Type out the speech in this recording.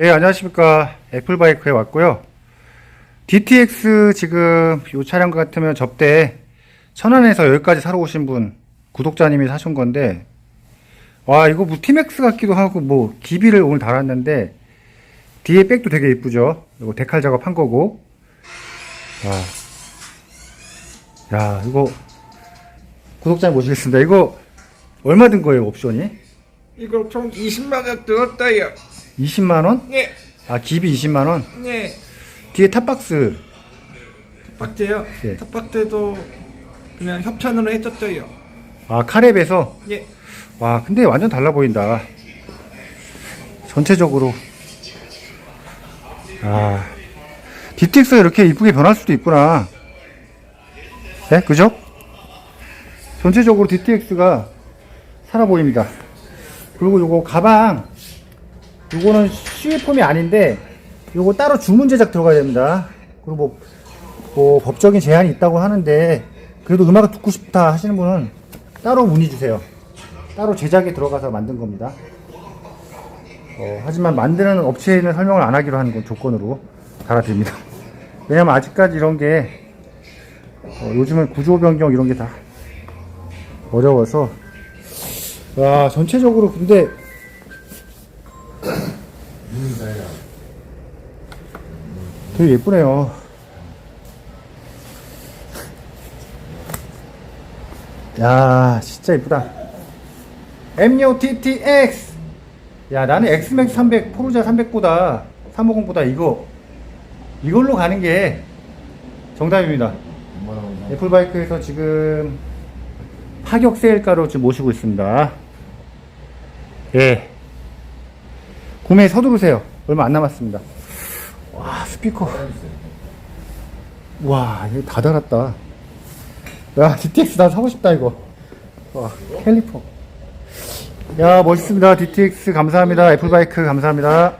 네, 안녕하십니까. 애플바이크에 왔고요. DTX 지금 이 차량 같으면 접대 천안에서 여기까지 사러 오신 분, 구독자님이 사신 건데, 와, 이거 뭐 티맥스 같기도 하고, 뭐, 기비를 오늘 달았는데, 뒤에 백도 되게 이쁘죠? 이거 데칼 작업한 거고. 와. 야, 이거, 구독자님 모시겠습니다. 이거, 얼마 든 거예요, 옵션이? 이거 총 20만 원 들었어요. 20만 원? 네, 아, 기비 20만 원? 네. 뒤에 탑박스 탑박대요. 예. 탑박대도 그냥 협찬으로 해줬어요. 아 카랩에서 예. 와 근데 완전 달라 보인다 전체적으로 아 DTX가 이렇게 이쁘게 변할 수도 있구나 네 그죠? 전체적으로 DTX가 살아 보입니다 그리고 요거 가방 요거는 CF폼이 아닌데 요거 따로 주문 제작 들어가야 됩니다 그리고 뭐, 뭐 법적인 제한이 있다고 하는데 그래도 음악을 듣고 싶다 하시는 분은 따로 문의 주세요 따로 제작에 들어가서 만든 겁니다. 어, 하지만 만드는 업체에는 설명을 안 하기로 하는 건 조건으로 달아드립니다. 왜냐면 아직까지 이런 게 어, 요즘은 구조 변경 이런 게 다 어려워서 와 전체적으로 근데 되게 예쁘네요. 야 진짜 예쁘다. MUTTX 야 나는 엑스맥 300 포르자 300보다 350보다 이거 이걸로 가는 게 정답입니다. 애플바이크에서 지금 파격 세일가로 지금 모시고 있습니다. 예. 구매 서두르세요. 얼마 안 남았습니다. 와 스피커. 와 이거 다 달았다. 야 DTX 나 사고 싶다 이거. 와 캘리퍼 야 멋있습니다. DTX 감사합니다. 애플바이크 감사합니다